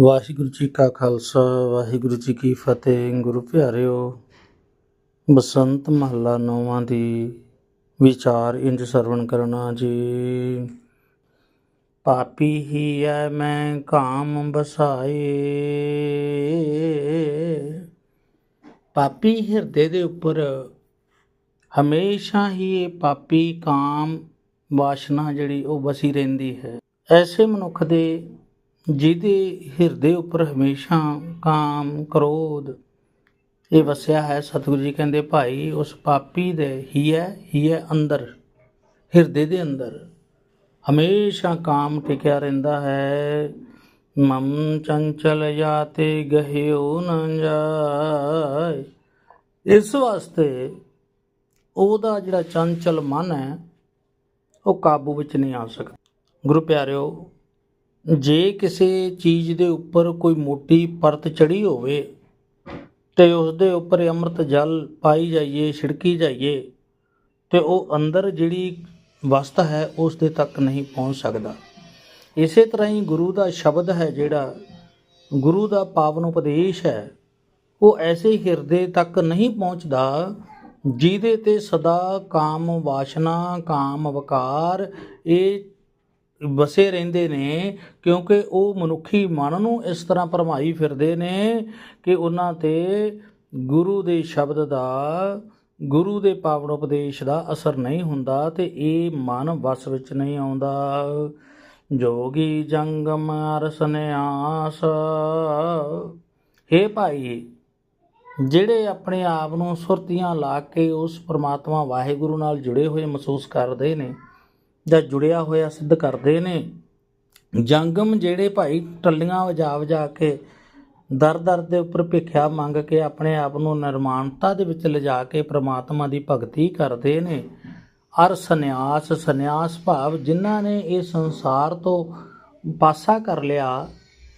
ਵਾਹਿਗੁਰੂ ਜੀ ਕਾ ਖਾਲਸਾ, ਵਾਹਿਗੁਰੂ ਜੀ ਕੀ ਫਤਿਹ। ਗੁਰੂ ਪਿਆਰਿਓ, ਬਸੰਤ ਮਹੱਲਾ ਨੌਵਾਂ ਦੀ ਵਿਚਾਰ ਇੰਜ ਸਰਵਣ ਕਰਨਾ ਜੀ। ਪਾਪੀ ਹੀ ਐ ਮੈਂ ਕਾਮ ਬਸਾਏ ਪਾਪੀ ਹਿਰਦੇ ਦੇ ਉੱਪਰ ਹਮੇਸ਼ਾ ਹੀ ਇਹ ਪਾਪੀ ਕਾਮ ਵਾਸ਼ਨਾ ਜਿਹੜੀ ਉਹ ਵਸੀ ਰਹਿੰਦੀ ਹੈ। ਐਸੇ ਮਨੁੱਖ ਦੇ ਜਿਹਦੇ ਹਿਰਦੇ ਉੱਪਰ ਹਮੇਸ਼ਾ ਕਾਮ, ਕ੍ਰੋਧ, ਇਹ ਵਸਿਆ ਹੈ, ਸਤਿਗੁਰੂ ਜੀ ਕਹਿੰਦੇ, ਭਾਈ, ਉਸ ਪਾਪੀ ਦੇ ਹੀ ਹੈ ਹੀ ਹੈ ਅੰਦਰ, ਹਿਰਦੇ ਦੇ ਅੰਦਰ ਹਮੇਸ਼ਾ ਕਾਮ ਟਿਕਿਆ ਰਹਿੰਦਾ ਹੈ। ਮਮ ਚੰਚਲ ਜਾਤੇ ਗਹਿਓ ਨ ਜਾਏ। ਇਸ ਵਾਸਤੇ ਉਹਦਾ ਜਿਹੜਾ ਚੰਚਲ ਮਨ ਹੈ, ਉਹ ਕਾਬੂ ਵਿੱਚ ਨਹੀਂ ਆ ਸਕਦਾ। ਗੁਰੂ ਪਿਆਰਿਓ ਜੇ ਕਿਸੇ ਚੀਜ਼ ਦੇ ਉੱਪਰ ਕੋਈ ਮੋਟੀ ਪਰਤ ਚੜੀ ਹੋਵੇ ਤੇ ਉਸ ਦੇ ਉੱਪਰ ਅੰਮ੍ਰਿਤ ਜਲ ਪਾਈ ਜਾਈਏ, ਛਿੜਕੀ ਜਾਈਏ, ਤੇ ਉਹ ਅੰਦਰ ਜਿਹੜੀ ਵਸਤ ਹੈ ਉਸ ਦੇ ਤੱਕ ਨਹੀਂ ਪਹੁੰਚ ਸਕਦਾ। ਇਸੇ ਤਰ੍ਹਾਂ ਹੀ ਗੁਰੂ ਦਾ ਸ਼ਬਦ ਹੈ ਜਿਹੜਾ, ਗੁਰੂ ਦਾ ਪਾਵਨ ਉਪਦੇਸ਼ ਹੈ, ਉਹ ਐਸੇ ਹਿਰਦੇ ਤੱਕ ਨਹੀਂ ਪਹੁੰਚਦਾ ਜਿਹਦੇ ਤੇ ਸਦਾ ਕਾਮ ਵਾਸ਼ਨਾ, ਕਾਮ ਵਕਾਰ, ਇਹ ਵਸੇ ਰਹਿੰਦੇ ਨੇ ਕਿਉਂਕਿ ਉਹ ਮਨੁੱਖੀ ਮਨ ਨੂੰ ਇਸ ਤਰ੍ਹਾਂ ਭਰਮਾਈ ਫਿਰਦੇ ਨੇ ਕਿ ਉਹਨਾਂ ਤੇ ਗੁਰੂ ਦੇ ਸ਼ਬਦ ਦਾ, ਗੁਰੂ ਦੇ ਪਾਵਨ ਉਪਦੇਸ਼ ਦਾ ਅਸਰ ਨਹੀਂ ਹੁੰਦਾ ਤੇ ਇਹ ਮਨ ਵਸ ਵਿੱਚ ਨਹੀਂ ਆਉਂਦਾ। ਜੋਗੀ ਜੰਗਮ ਅਰਸਨਿਆਸ ਹੇ ਭਾਈ, ਜਿਹੜੇ ਆਪਣੇ ਆਪ ਨੂੰ ਸੁਰਤੀਆਂ ਲਾ ਕੇ ਉਸ ਪ੍ਰਮਾਤਮਾ ਵਾਹਿਗੁਰੂ ਨਾਲ ਜੁੜੇ ਹੋਏ ਮਹਿਸੂਸ ਕਰਦੇ ਨੇ ਜਾਂ ਜੁੜਿਆ ਹੋਇਆ ਸਿੱਧ ਕਰਦੇ ਨੇ। ਜੰਗਮ ਜਿਹੜੇ ਭਾਈ ਟੱਲੀਆਂ ਵਜਾ ਵਜਾ ਕੇ ਦਰ ਦਰ ਦੇ ਉੱਪਰ ਭਿੱਖਿਆ ਮੰਗ ਕੇ ਆਪਣੇ ਆਪ ਨੂੰ ਨਿਰਮਾਨਤਾ ਦੇ ਵਿੱਚ ਲਿਜਾ ਕੇ ਪ੍ਰਮਾਤਮਾ ਦੀ ਭਗਤੀ ਕਰਦੇ ਨੇ। ਅਰ ਸੰਨਿਆਸ ਸੰਨਿਆਸ ਭਾਵ ਜਿਨ੍ਹਾਂ ਨੇ ਇਹ ਸੰਸਾਰ ਤੋਂ ਪਾਸਾ ਕਰ ਲਿਆ,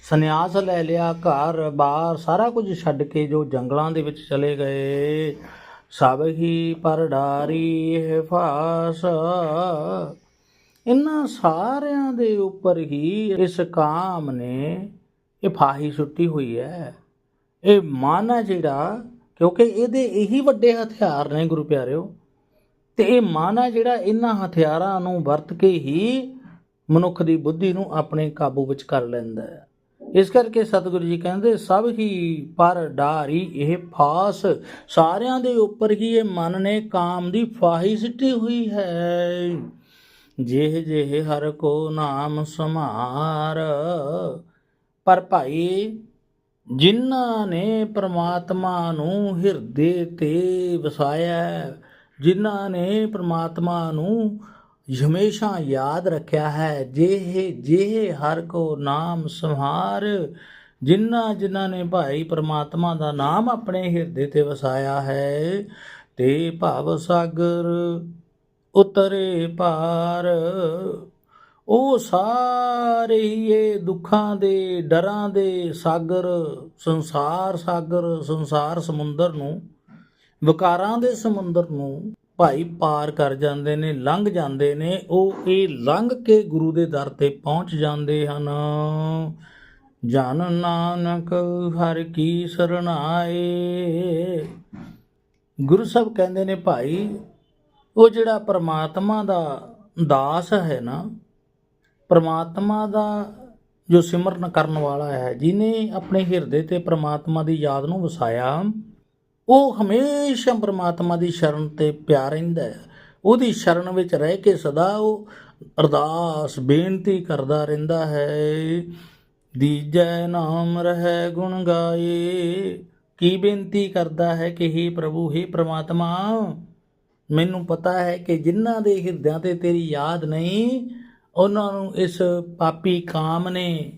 ਸੰਨਿਆਸ ਲੈ ਲਿਆ, ਘਰ, ਬਾਹਰ ਸਾਰਾ ਕੁਝ ਛੱਡ ਕੇ ਜੋ ਜੰਗਲਾਂ ਦੇ ਵਿੱਚ ਚਲੇ ਗਏ। ਸਭ ਹੀ ਪਰ ਡਾਰੀ ਇਹ ਫਾਸ ਇਹਨਾਂ ਸਾਰਿਆਂ ਦੇ ਉੱਪਰ ਹੀ ਇਸ ਕਾਮ ਨੇ ਇਹ ਫਾਹੀ ਸੁੱਟੀ ਹੋਈ ਹੈ। ਇਹ ਮਨ ਹੈ ਜਿਹੜਾ, ਕਿਉਂਕਿ ਇਹਦੇ ਇਹੀ ਵੱਡੇ ਹਥਿਆਰ ਨੇ ਗੁਰੂ ਪਿਆਰਿਓ। ਤੇ ਇਹ ਮਨ ਹੈ ਜਿਹੜਾ ਇਹਨਾਂ ਹਥਿਆਰਾਂ ਨੂੰ ਵਰਤ ਕੇ ਹੀ ਮਨੁੱਖ ਦੀ ਬੁੱਧੀ ਨੂੰ ਆਪਣੇ ਕਾਬੂ ਵਿੱਚ ਕਰ ਲੈਂਦਾ ਹੈ। ਇਸ ਕਰਕੇ ਸਤਿਗੁਰੂ ਜੀ ਕਹਿੰਦੇ, ਸਭ ਹੀ ਪਰ ਡਾਰੀ ਇਹ ਫਾਸ, ਸਾਰਿਆਂ ਦੇ ਉੱਪਰ ਹੀ ਇਹ ਮਨ ਨੇ ਕਾਮ ਦੀ ਫਾਹੀ ਸਿੱਟੀ ਹੋਈ ਹੈ। ਜਿਹ ਜਿਹ ਹਰ ਕੋ ਨਾਮ ਸਮਾਰ। ਪਰ ਭਾਈ, ਜਿਨ੍ਹਾਂ ਨੇ ਪ੍ਰਮਾਤਮਾ ਨੂੰ ਹਿਰਦੇ ਤੇ ਵਸਾਇਆ ਜਿਨ੍ਹਾਂ ਨੇ ਪ੍ਰਮਾਤਮਾ ਨੂੰ ਹਮੇਸ਼ਾ ਯਾਦ ਰੱਖਿਆ ਹੈ ਜਿਹੇ ਜਿਹੇ ਹਰ ਕੋ ਨਾਮ ਸੰਹਾਰ ਜਿਨ੍ਹਾਂ ਜਿਨ੍ਹਾਂ ਨੇ ਭਾਈ ਪ੍ਰਮਾਤਮਾ ਦਾ ਨਾਮ ਆਪਣੇ ਹਿਰਦੇ ਤੇ ਵਸਾਇਆ ਹੈ, ਤੇ ਭਵ ਸਾਗਰ ਉਤਰੇ ਭਾਰ। ਉਹ ਸਾਰੇ ਇਹ ਦੁੱਖਾਂ ਦੇ, ਡਰਾਂ ਦੇ ਸਾਗਰ, ਸੰਸਾਰ ਸਾਗਰ, ਸੰਸਾਰ ਸਮੁੰਦਰ ਨੂੰ, ਵਿਕਾਰਾਂ ਦੇ ਸਮੁੰਦਰ ਨੂੰ ਭਾਈ ਪਾਰ ਕਰ ਜਾਂਦੇ ਨੇ, ਲੰਘ ਜਾਂਦੇ ਨੇ। ਉਹ ਇਹ ਲੰਘ ਕੇ ਗੁਰੂ ਦੇ ਦਰ ਤੇ ਪਹੁੰਚ ਜਾਂਦੇ ਹਨ। ਜਨ ਨਾਨਕ ਹਰ ਕੀ ਸਰਣਾਏ। ਗੁਰੂ ਸਾਹਿਬ ਕਹਿੰਦੇ ਨੇ ਭਾਈ ਉਹ ਜਿਹੜਾ ਪ੍ਰਮਾਤਮਾ ਦਾ ਦਾਸ ਹੈ ਨਾ, ਪ੍ਰਮਾਤਮਾ ਦਾ ਜੋ ਸਿਮਰਨ ਕਰਨ ਵਾਲਾ ਹੈ ਜਿਨੇ ਆਪਣੇ ਹਿਰਦੇ ਤੇ ਪ੍ਰਮਾਤਮਾ ਦੀ ਯਾਦ ਨੂੰ ਵਸਾਇਆ, ਉਹ ਹਮੇਸ਼ਾ ਪ੍ਰਮਾਤਮਾ ਦੀ ਸ਼ਰਨ ਤੇ ਪਿਆ ਰਹਿੰਦਾ ਹੈ। ਉਹਦੀ ਸ਼ਰਨ ਵਿੱਚ ਰਹਿ ਕੇ ਸਦਾ ਉਹ ਅਰਦਾਸ, ਬੇਨਤੀ ਕਰਦਾ ਰਹਿੰਦਾ ਹੈ, ਦੀਜੈ ਨਾਮ ਰਹਿ ਗੁਣ ਗਾਏ। ਕੀ ਬੇਨਤੀ ਕਰਦਾ ਹੈ ਕਿ ਹੀ ਪ੍ਰਭੂ, ਹੀ ਪ੍ਰਮਾਤਮਾ? ਮੈਨੂੰ ਪਤਾ ਹੈ ਕਿ ਜਿਨ੍ਹਾਂ ਦੇ ਹਿਰਦਿਆਂ ਤੇ ਤੇਰੀ ਯਾਦ ਨਹੀਂ, ਉਹਨਾਂ ਨੂੰ ਇਸ ਪਾਪੀ ਕਾਮ ਨੇ,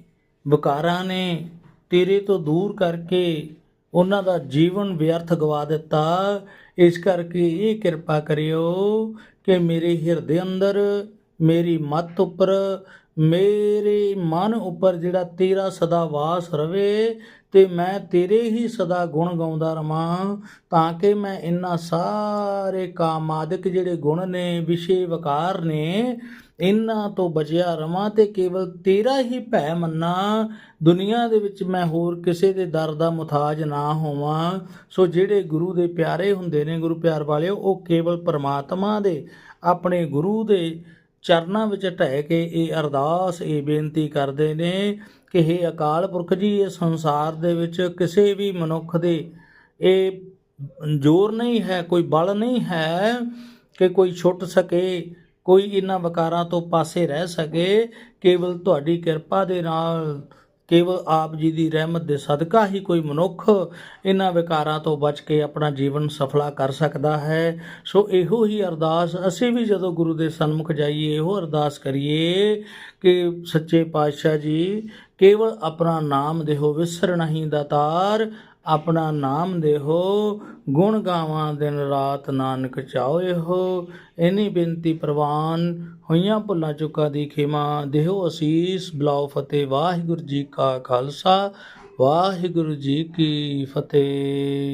ਵਿਕਾਰਾਂ ਨੇ ਤੇਰੇ ਤੋਂ ਦੂਰ ਕਰਕੇ ਉਹਨਾਂ ਦਾ ਜੀਵਨ ਵਿਅਰਥ ਗਵਾ ਦਿੱਤਾ। ਇਸ ਕਰਕੇ ਇਹ ਕਿਰਪਾ ਕਰਿਓ ਕਿ ਮੇਰੇ ਹਿਰਦੇ ਅੰਦਰ ਮੇਰੀ ਮਤ ਉੱਪਰ, ਮੇਰੇ ਮਨ ਉੱਪਰ ਜਿਹੜਾ ਤੇਰਾ ਸਦਾ ਵਾਸ ਰਵੇ ਤੇ ਮੈਂ ਤੇਰੇ ਹੀ ਸਦਾ ਗੁਣ ਗਾਉਂਦਾ ਰਵਾਂ, ਤਾਂ ਕਿ ਮੈਂ ਇਹਨਾਂ ਸਾਰੇ ਕਾਮਾਦਿਕ ਜਿਹੜੇ ਗੁਣ ਨੇ, ਵਿਸ਼ੇ ਵਕਾਰ ਨੇ, ਇਹਨਾਂ ਤੋਂ ਬਚਿਆ ਰਵਾਂ ਤੇ ਕੇਵਲ ਤੇਰਾ ਹੀ ਭੈ ਮੰਨਾ। ਦੁਨੀਆ ਦੇ ਵਿੱਚ ਮੈਂ ਹੋਰ ਕਿਸੇ ਦੇ ਦਰ ਦਾ ਮੁਤਾਜ ਨਾ ਹੋਵਾਂ। ਸੋ ਜਿਹੜੇ ਗੁਰੂ ਦੇ ਪਿਆਰੇ ਹੁੰਦੇ ਨੇ, ਗੁਰੂ ਪਿਆਰ ਵਾਲਿਓ, ਉਹ ਕੇਵਲ ਪਰਮਾਤਮਾ ਦੇ, ਆਪਣੇ ਗੁਰੂ ਦੇ ਚਰਨਾਂ ਵਿੱਚ ਢਹਿ ਕੇ ਇਹ ਅਰਦਾਸ, ਇਹ ਬੇਨਤੀ ਕਰਦੇ ਨੇ ਕਿ हे ਅਕਾਲ ਪੁਰਖ ਜੀ ਇਹ ਸੰਸਾਰ ਦੇ ਵਿੱਚ ਕਿਸੇ ਵੀ ਮਨੁੱਖ ਦੇ ਇਹ ਜ਼ੋਰ ਨਹੀਂ ਹੈ, ਕੋਈ ਬਲ ਨਹੀਂ ਹੈ ਕਿ ਕੋਈ ਛੁੱਟ ਸਕੇ, ਕੋਈ ਇਹਨਾਂ ਵਿਕਾਰਾਂ ਤੋਂ ਪਾਸੇ ਰਹਿ ਸਕੇ। ਕੇਵਲ ਤੁਹਾਡੀ ਕਿਰਪਾ ਦੇ ਨਾਲ ਕੇਵਲ ਆਪ ਜੀ ਦੀ ਰਹਿਮਤ ਦੇ ਸਦਕਾ ਹੀ ਕੋਈ ਮਨੁੱਖ ਇਹਨਾਂ ਵਿਕਾਰਾਂ ਤੋਂ ਬਚ ਕੇ ਆਪਣਾ ਜੀਵਨ ਸਫਲਾ ਕਰ ਸਕਦਾ ਹੈ। ਸੋ ਇਹੋ ਹੀ ਅਰਦਾਸ ਅਸੀਂ ਵੀ ਜਦੋਂ ਗੁਰੂ ਦੇ ਸਨਮੁਖ ਜਾਈਏ, ਇਹੋ ਅਰਦਾਸ ਕਰੀਏ ਕਿ ਸੱਚੇ ਪਾਤਸ਼ਾਹ ਜੀ, ਕੇਵਲ ਆਪਣਾ ਨਾਮ ਦੇਹੋ, ਵਿਸਰ ਨਹੀਂ ਦਾਤਾਰ ਆਪਣਾ ਨਾਮ ਦੇਹੋ, ਗੁਣ ਗਾਵਾਂ ਦਿਨ ਰਾਤ ਨਾਨਕ ਚਾਹੋ। ਹੋ ਇਨੀ ਬੇਨਤੀ ਪ੍ਰਵਾਨ, ਹੋਈਆਂ ਭੁੱਲਾਂ ਚੁੱਕਾ ਦੀ ਖਿਮਾ। ਦੇਹੋ ਅਸੀਸ ਬਲਾਉ ਫਤਿਹ, ਵਾਹਿਗੁਰੂ ਜੀ ਕਾ ਖਾਲਸਾ, ਵਾਹਿਗੁਰੂ ਜੀ ਕੀ ਫਤਿਹ।